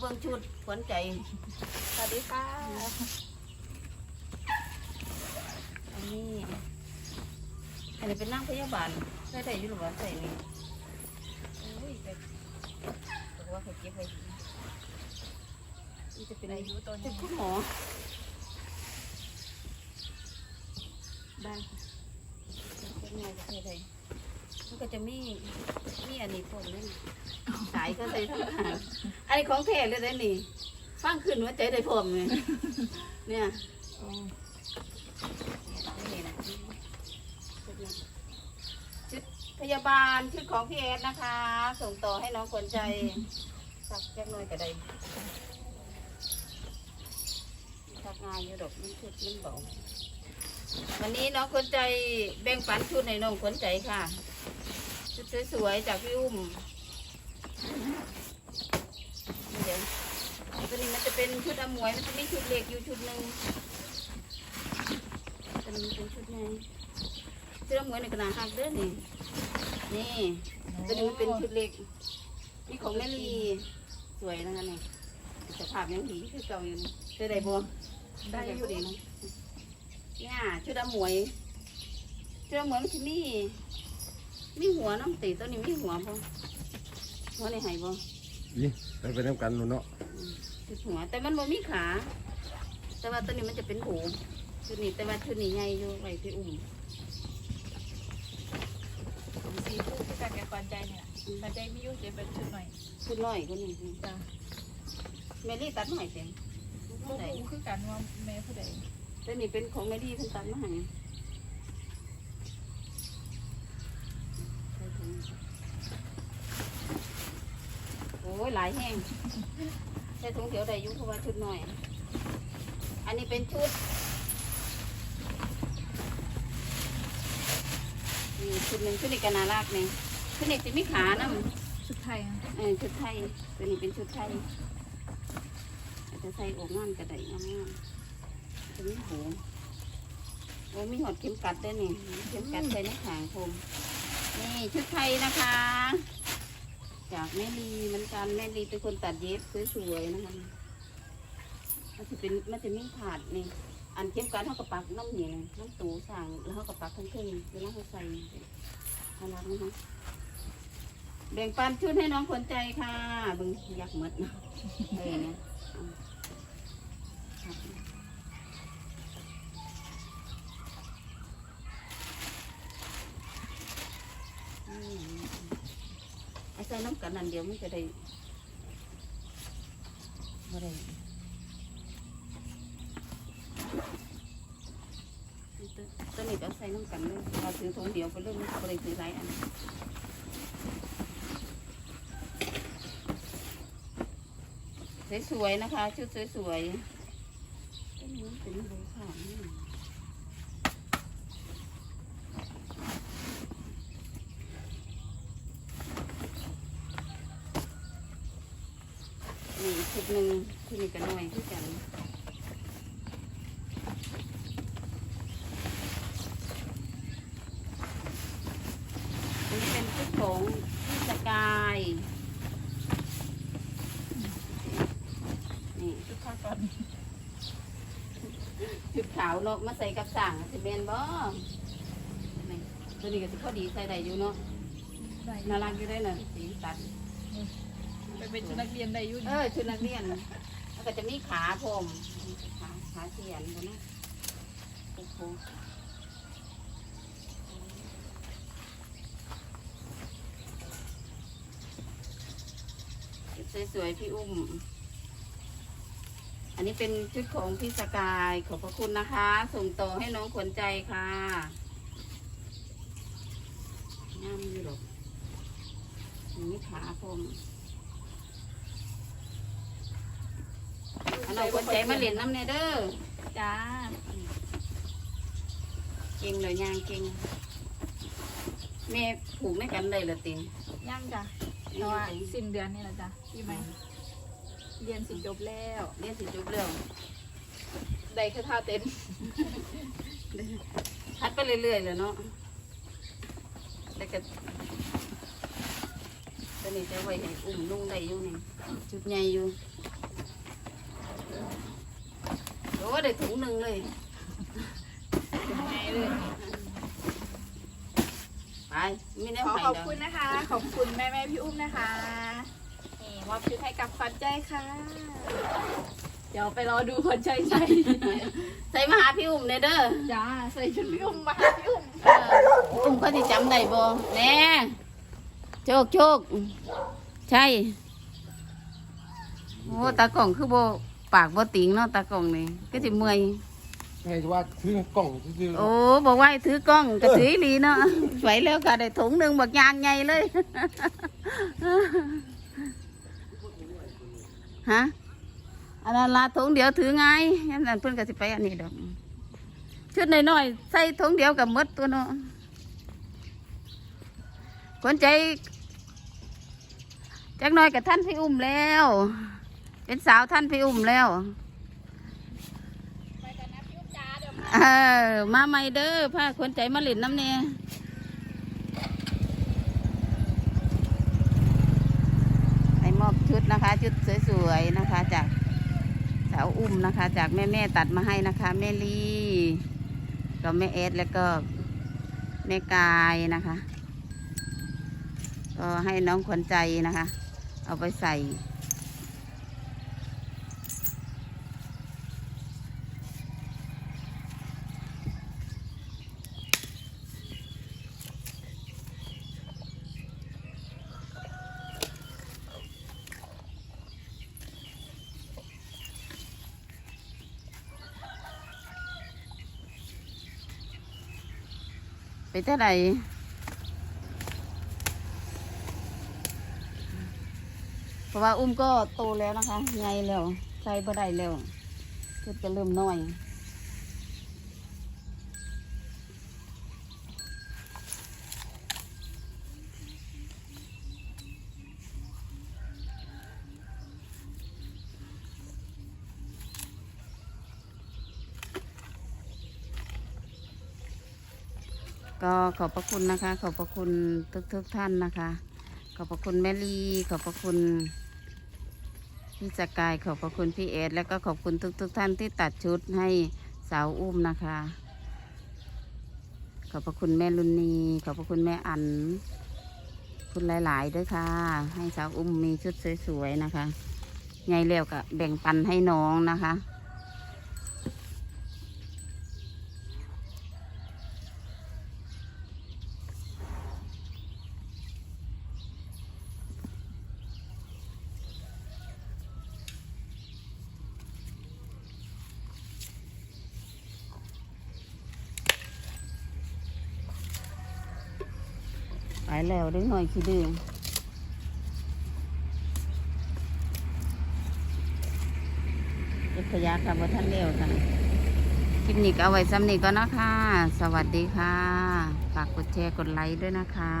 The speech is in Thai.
เบิ่งชุดขวัญใจ สวัสดีค่ะ อันนี้ อันนี้เป็นนั่งพยาบาลใส่ได้อยู่หรือว่าใส่นี่โอ้ยแต่บอกว่าเขาเก็บไว้ดีนี่จะเป็นอายุตัวเป็นนี้คุณหมอได้เป็นไงจะใส่ได้ มันก็จะมีมีอันนี้ผมนี่สายก็ใส่ทั้งหางอันนี้ของแท้เลยได้นี่ฟังขึ้นหัวใจได้ผมเลยเนี่ยโอ้นี่นะชุดพยาบาลชุดของพี่เอสนะคะ ส่งต่อให้น้องคนใจสักแค่น้อยก็ได้ทักงานอยู่ดอกมันชุดมันเบาวันนี้น้องคนใจแบ่งปันชุดในน้องคนใจค่ะ ชุดสวยๆจากพี่อุ้มนี่เดี๋ยวตัวนี้มันจะเป็นชุดอมวย มันจะมีชุดเหล็กอยู่ชุดหนึ่งตัวนี้เป็นชุดไงชุดเหมือนในกระดาษหักเด้อนี่ นี่ตัวนี้มันเป็นชุดเหล็กนี่ของแม่ลีสวยนะคะนี่สภาพยังดีคือเก่าอยู่เจอได้บัวได้อยู่ดีนะเนี่ยชุดอมวยชุดอมวยมันจะมี มีหัวน้ำตีตัวนี้มีหัวบ่หัวในไหบ่ยี่ไปไปน้ำกันนู่นเนาะชุดหัวแต่มันบ่มีขา แต่ว่าตัวนี้มันจะเป็นหูชุดนี้แต่ว่าชุดนี้ใหญ่อยู่ไว้ที่อุ้มสีฟูคือการแกควันใจเนี่ยควันใจไม่ยุ่งจะเป็นชุดหน่อยชุดน้อยก็นี่จ้ะแมรี่ตัดมาให้เต็มลูกกูคือกันว่าแม่ผู้ใดแต่นี่เป็นของแมรี่เพิ่นตัดมาให้โอ้ ยหลายแห้งใส่ถุงเขียวได้อยุ่เพราะว่าชุดน้อย อันนี้เป็นชุดนี่ชุดหนึ่งชุดนี้ก็น่ารักนี่ชุดนี้จะมีขานะชุดไทยเออชุดไทยตัวนี้เป็นชุดไทยอาจจะใส่อกงานกระไดงามๆตัวนี้หูโอ้ยมีหอดเข็มกัดด้วยนี่เข็มกัดใส่ในขางผมนี่ชุดไทยนะคะ จากแม่ลีเหมือนกันแม่ลีเป็นคนตัดเย็บสวยๆนะคะมันจะเป็นมันจะมีถาดนี่อันเข็มกัดเท่ากับปักน้ำเหนียน้ำตูสั่งแล้วเท่ากับปักทั้งขึ้นเวลาเขาใส่น่ารักนะคะแบ่งปันชุดให้น้องคนใจค่ะเบึงอยากหมดเนาะเออเนี่ยเอาครับอืมไอ้ใส่ น้ำกันนั่นเดียวมันจะได้บ่ได้ตัวนี้ก็ใส่น้ำกันเลยเราถือถุงเดียวไปเรื่องนี้ก็เลยถือหลายอันสวยๆนะคะ ชุดสวยๆต้นนี้เป็นรูค่ะนี่นี่อีกชุดหนึ่งที่ นี่กันหน่อยที่กันอันนี้เป็นชุดของพี่สกายนี่ชุดผ้าก่อนชุดขาวเนาะมาใส่กับสั่งสิเมนบ่นี่ตัวนี้ก็สิพอดีใส่ได้อยู่เนาะได้น่ารักอยู่ได้น่ะสีสัน ไปเป็นชุดนักเรียนได้ยุ่เออชุดนักเรียนแล้ว ก็จะมีขาผมขาขาเสียนบ่นะโอ้โหสวยๆพี่อุ้ม อันนี้เป็นชุดของพี่สกายขอบพระคุณนะคะ ส่งต่อให้น้องขวัญใจค่ะงามอยู่หรอกนี่ขาผม อันน้องขวัญใจมาเล่นน้ำเนเด้อจ้าเก่งเลยยางเก่งแม่ผูกไม่กันเลยละติงย่างจ้ะเพราะว่าสิ้นเดือนนี่แหละจ้ะพี่ไหมเรียนสิจบแล้วเรียนสิจบเรื่องได้แค่ท่าเต้นพัดไปเรื่อยๆเลยเนาะแล้วก็ตอนนี้จะไว้ให้อุ้มนุ่งได้อยู่นี่จุดใหญ่อยู่ อ้ได้ถุงหนึ่งเลยยังไงเลย ไปไม่ได้ขอไปขอบดอกคุณนะคะ ขอบคุณแม่แม่ๆพี่อุ้มนะคะนี่มอบชุดให้กับขวัญใจค่ะ เดี๋ยวไปรอดูขวัญใจใส่ใส่มาหาพี่อุ้มเด้อเด้อจ้าใส่ชุดพี่อุ้มมาหาพี่อุ้มเอออุ้มเขาที่จำได้บ่แน่โชคโชคใช่ โอ้ตากล่องคือโบ ปากบ่ติงเนาะตากล่องนี่ก็สิเมื่อยให้ว่าถือกล่องซื่อๆโอ้บอกว่าให้ถือกล้องก็ถืออีหลีเนาะไหวแล้วค่ะได้ถุงหนึ่งบักยางใหญ่เลย ฮะอันนั้นละถุงเดียวถือไงยันนั้นเพิ่นก็สิไปอันนี้ดอก ชุดน้อยๆใส่ถุงเดียวกับมดตัวเนาะคนใจจักหน้อยกับท่านพี่อุ้มแล้ว เป็นสาวท่านพี่อุ้มแล้วมาเออมาใหม่เด้อพาคนใจมาหลินน้ำเนี่ยไปมอบชุดนะคะ ชุดสวยๆนะคะ จากสาวอุ้มนะคะ จากแม่แม่ตัดมาให้นะคะแม่ลีกับแม่เอสแล้วก็แม่กายนะคะ ก็ให้น้องขวัญใจนะคะ เอาไปใส่ ไปเท่าไหร่เพราะว่าอุ้มก็โตแล้วนะคะไงแล้วใช้บ่ได้แล้วก็จะเริ่มน้อย ก็ขอบพระคุณนะคะ ขอบพระคุณทุกทุกๆท่านนะคะ ขอบพระคุณแม่ลีขอบพระคุณพี่สกายขอบพระคุณพี่เอสแล้วก็ขอบคุณทุกทุกๆท่านที่ตัดชุดให้สาวอุ้มนะคะ ขอบพระคุณแม่ลุนนีขอบพระคุณแม่อันคุณหลาย ๆ ด้วยค่ะ ให้สาวอุ้มมีชุดสวย ๆ นะคะไงเร็วก็แบ่งปันให้น้องนะคะายแล้วเด็กหน่อยขี้ดื้อเก็บขยะค่ะว่าท่านเร็วค่ะคลิปนี้ก็เอาไว้ซ้ำนี้ก็นะคะ สวัสดีค่ะ ฝากกดแชร์กดไลค์ด้วยนะคะ